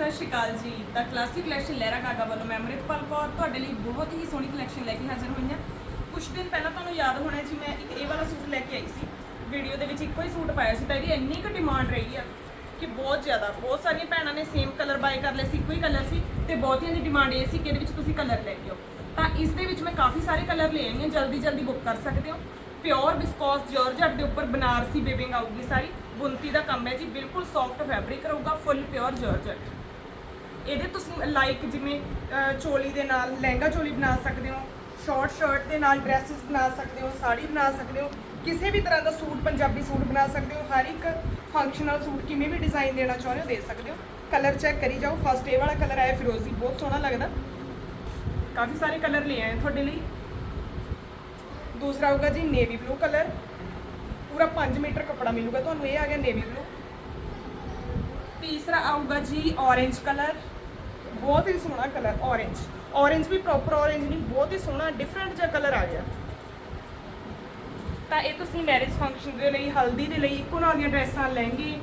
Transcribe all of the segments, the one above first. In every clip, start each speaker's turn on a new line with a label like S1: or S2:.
S1: ਸਤਿ ਸ਼੍ਰੀ ਅਕਾਲ ਜੀ। ਦਾ ਕਲਾਸਿਕ ਕਲੈਕਸ਼ਨ ਲਹਿਰਾ ਗਾਗਾ ਵੱਲੋਂ ਮੈਂ ਅੰਮ੍ਰਿਤਪਾਲ ਕੌਰ ਤੁਹਾਡੇ ਲਈ ਬਹੁਤ ਹੀ ਸੋਹਣੀ ਕਲੈਕਸ਼ਨ ਲੈ ਕੇ ਹਾਜ਼ਰ ਹੋਈ ਹਾਂ। ਕੁਝ ਦਿਨ ਪਹਿਲਾਂ ਤੁਹਾਨੂੰ ਯਾਦ ਹੋਣਾ ਜੀ, ਮੈਂ ਇੱਕ ਇਹ ਵਾਲਾ ਸੂਟ ਲੈ ਕੇ ਆਈ ਸੀ। ਵੀਡੀਓ ਦੇ ਵਿੱਚ ਇੱਕੋ ਹੀ ਸੂਟ ਪਾਇਆ ਸੀ ਤਾਂ ਇਹਦੀ ਇੰਨੀ ਕੁ ਡਿਮਾਂਡ ਰਹੀ ਆ ਕਿ ਬਹੁਤ ਜ਼ਿਆਦਾ। ਬਹੁਤ ਸਾਰੀਆਂ ਭੈਣਾਂ ਨੇ ਸੇਮ ਕਲਰ ਬਾਏ ਕਰ ਲਏ ਸੀ, ਇੱਕੋ ਹੀ ਕਲਰ ਸੀ ਤੇ ਬਹੁਤੀਆਂ ਦੀ ਡਿਮਾਂਡ ਇਹ ਸੀ ਕਿ ਇਹਦੇ ਵਿੱਚ ਤੁਸੀਂ ਕਲਰ ਲੈ ਕੇ ਆਓ। ਤਾਂ ਇਸ ਦੇ ਵਿੱਚ ਮੈਂ ਕਾਫੀ ਸਾਰੇ ਕਲਰ ਲੈ ਆਈ ਹਾਂ ਜਲਦੀ ਜਲਦੀ ਬੁੱਕ ਕਰ ਸਕਦੇ ਹੋ। ਪਿਓਰ ਵਿਸਕੋਸ ਜਾਰਜਟ ਦੇ ਉੱਪਰ ਬਨਾਰਸੀ ਬੇਬਿੰਗ ਆਊਗੀ ਸਾਰੀ। ਬੁੰਤੀ ਦਾ ਕੰਮ ਹੈ ਜੀ, ਬਿਲਕੁਲ ਸੌਫਟ ਫੈਬਰਿਕ ਰਹੂਗਾ ਫੁੱਲ ਪਿਓਰ ਜਾਰਜਟ ਇਹਦੇ ਤੁਸੀਂ ਲਾਈਕ ਜਿਵੇਂ ਚੋਲੀ ਦੇ ਨਾਲ ਲਹਿੰਗਾ ਚੋਲੀ ਬਣਾ ਸਕਦੇ ਹੋ ਸ਼ਾਰਟ ਸ਼ਰਟ ਦੇ ਨਾਲ ਡਰੈਸਸ ਬਣਾ ਸਕਦੇ ਹੋ, ਸਾੜੀ ਬਣਾ ਸਕਦੇ ਹੋ, ਕਿਸੇ ਵੀ ਤਰ੍ਹਾਂ ਦਾ ਸੂਟ, ਪੰਜਾਬੀ ਸੂਟ ਬਣਾ ਸਕਦੇ ਹੋ, ਹਰ ਇੱਕ ਫੰਕਸ਼ਨਲ ਸੂਟ ਕਿਵੇਂ ਵੀ ਡਿਜ਼ਾਈਨ ਦੇਣਾ ਚਾਹੁੰਦੇ ਹੋ, ਦੇ ਸਕਦੇ ਹੋ। ਕਲਰ ਚੈੱਕ ਕਰੀ ਜਾਓ ਫਸਟ ਏ ਵਾਲਾ ਕਲਰ ਆਇਆ ਫਿਰੋਜ਼ੀ, ਬਹੁਤ ਸੋਹਣਾ ਲੱਗਦਾ। ਕਾਫੀ ਸਾਰੇ ਕਲਰ ਲੈ ਆਏ ਤੁਹਾਡੇ ਲਈ। ਦੂਸਰਾ ਆਊਗਾ ਜੀ ਨੇਵੀ ਬਲੂ ਕਲਰ ਪੂਰਾ 5 ਮੀਟਰ ਕੱਪੜਾ ਮਿਲੂਗਾ ਤੁਹਾਨੂੰ, ਇਹ ਆ ਗਿਆ ਨੇਵੀ ਬਲੂ ਤੀਸਰਾ ਆਊਗਾ ਜੀ orange ਕਲਰ ਬਹੁਤ ਹੀ ਸੋਹਣਾ ਕਲਰ orange. Orange ਵੀ ਪ੍ਰੋਪਰ orange ਨਹੀਂ, ਬਹੁਤ ਹੀ ਸੋਹਣਾ ਡਿਫਰੈਂਟ ਜਿਹਾ ਕਲਰ ਆ ਗਿਆ। ਤਾਂ ਇਹ ਤੁਸੀਂ ਮੈਰਿਜ ਫੰਕਸ਼ਨ ਦੇ ਲਈ, ਹਲਦੀ ਦੇ ਲਈ ਇੱਕੋ ਨਾਲ ਦੀਆਂ ਡਰੈਸਾਂ ਲਹਿੰਗੇ,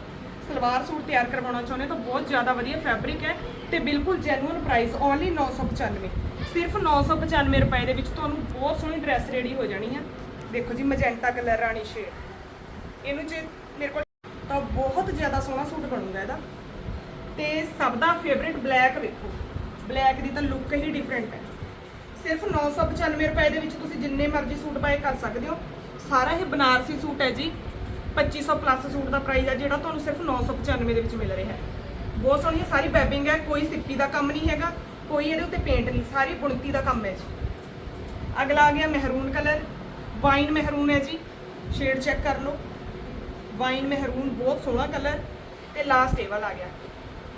S1: ਸਲਵਾਰ ਸੂਟ ਤਿਆਰ ਕਰਵਾਉਣਾ ਚਾਹੁੰਦੇ ਹੋ ਤਾਂ ਬਹੁਤ ਜ਼ਿਆਦਾ ਵਧੀਆ ਫੈਬਰਿਕ ਹੈ ਤੇ ਬਿਲਕੁਲ ਜੈਨੂਅਨ ਪ੍ਰਾਈਸ ਓਨਲੀ 995 ਸਿਰਫ 995 ਰੁਪਏ ਦੇ ਵਿੱਚ ਤੁਹਾਨੂੰ ਬਹੁਤ ਸੋਹਣੀ ਡਰੈਸ ਰੈਡੀ ਹੋ ਜਾਣੀ ਹੈ ਦੇਖੋ ਜੀ ਮਜੈਂਟਾ ਕਲਰ ਰਾਣੀ ਸ਼ੇਡ ਇਹਨੂੰ ਜੇ ਮੇਰੇ ਕੋਲ ਤਾਂ ਬਹੁਤ ਜ਼ਿਆਦਾ ਸੋਹਣਾ ਸੂਟ ਬਣੂਗਾ ਇਹਦਾ। ਤੇ ਸਭ ਦਾ ਫੇਵਰਿਟ ਬਲੈਕ ਵੇਖੋ। ਬਲੈਕ ਦੀ ਤਾਂ ਲੁੱਕ ਹੀ ਡਿਫਰੈਂਟ ਹੈ। ਸਿਰਫ 995 ਰੁਪਏ ਦੇ ਵਿੱਚ ਤੁਸੀਂ ਜਿੰਨੇ ਮਰਜ਼ੀ ਸੂਟ ਬਾਏ ਕਰ ਸਕਦੇ ਹੋ। ਸਾਰਾ ਇਹ ਬਨਾਰਸੀ ਸੂਟ ਹੈ ਜੀ। 2500 ਪਲੱਸ ਸੂਟ ਦਾ ਪ੍ਰਾਈਸ ਹੈ ਜਿਹੜਾ ਤੁਹਾਨੂੰ ਸਿਰਫ 995 ਦੇ ਵਿੱਚ ਮਿਲ ਰਿਹਾ ਹੈ। ਬਹੁਤ ਸੋਹਣੀ ਸਾਰੀ ਬੈਬਿੰਗ ਹੈ, ਕੋਈ ਸਿੱਪੀ ਦਾ ਕੰਮ ਨਹੀਂ ਹੈਗਾ, ਕੋਈ ਇਹਦੇ ਉੱਤੇ ਪੇਂਟ ਨਹੀਂ, ਸਾਰੀ ਬੁਣਤੀ ਦਾ ਕੰਮ ਹੈ ਜੀ। ਅਗਲਾ ਆ ਗਿਆ ਮਹਿਰੂਨ ਕਲਰ, ਵਾਈਨ ਮਹਿਰੂਨ ਹੈ ਜੀ। ਸ਼ੇਡ ਚੈੱਕ ਕਰ ਲਓ। ਵਾਈਨ ਮਹਿਰੂਨ ਬਹੁਤ ਸੋਹਣਾ ਕਲਰ। ਤੇ ਲਾਸਟ ਇਹ ਵਾਲਾ ਆ ਗਿਆ।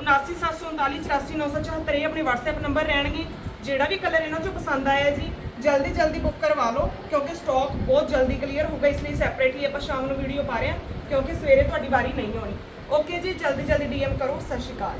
S1: 7974984974 ਇਹ ਆਪਣੇ WhatsApp ਨੰਬਰ ਰਹਿਣਗੇ। ਜਿਹੜਾ ਵੀ ਕਲਰ ਇਹਨਾਂ ਚੋਂ ਪਸੰਦ ਆਇਆ ਜੀ, ਜਲਦੀ ਜਲਦੀ ਬੁੱਕ ਕਰਵਾ ਲਓ, ਕਿਉਂਕਿ ਸਟਾਕ ਬਹੁਤ ਜਲਦੀ ਕਲੀਅਰ ਹੋਊਗਾ, ਇਸ ਲਈ ਸੈਪਰੇਟਲੀ ਆਪਾਂ ਸ਼ਾਮ ਨੂੰ ਵੀਡੀਓ ਪਾ ਰਹੇ ਹਾਂ, ਕਿਉਂਕਿ ਸਵੇਰੇ ਤੁਹਾਡੀ ਵਾਰੀ ਨਹੀਂ ਆਉਣੀ। ਓਕੇ ਜੀ, ਜਲਦੀ ਜਲਦੀ ਡੀਐਮ ਕਰੋ, ਸਤਿ ਸ਼੍ਰੀ ਅਕਾਲ।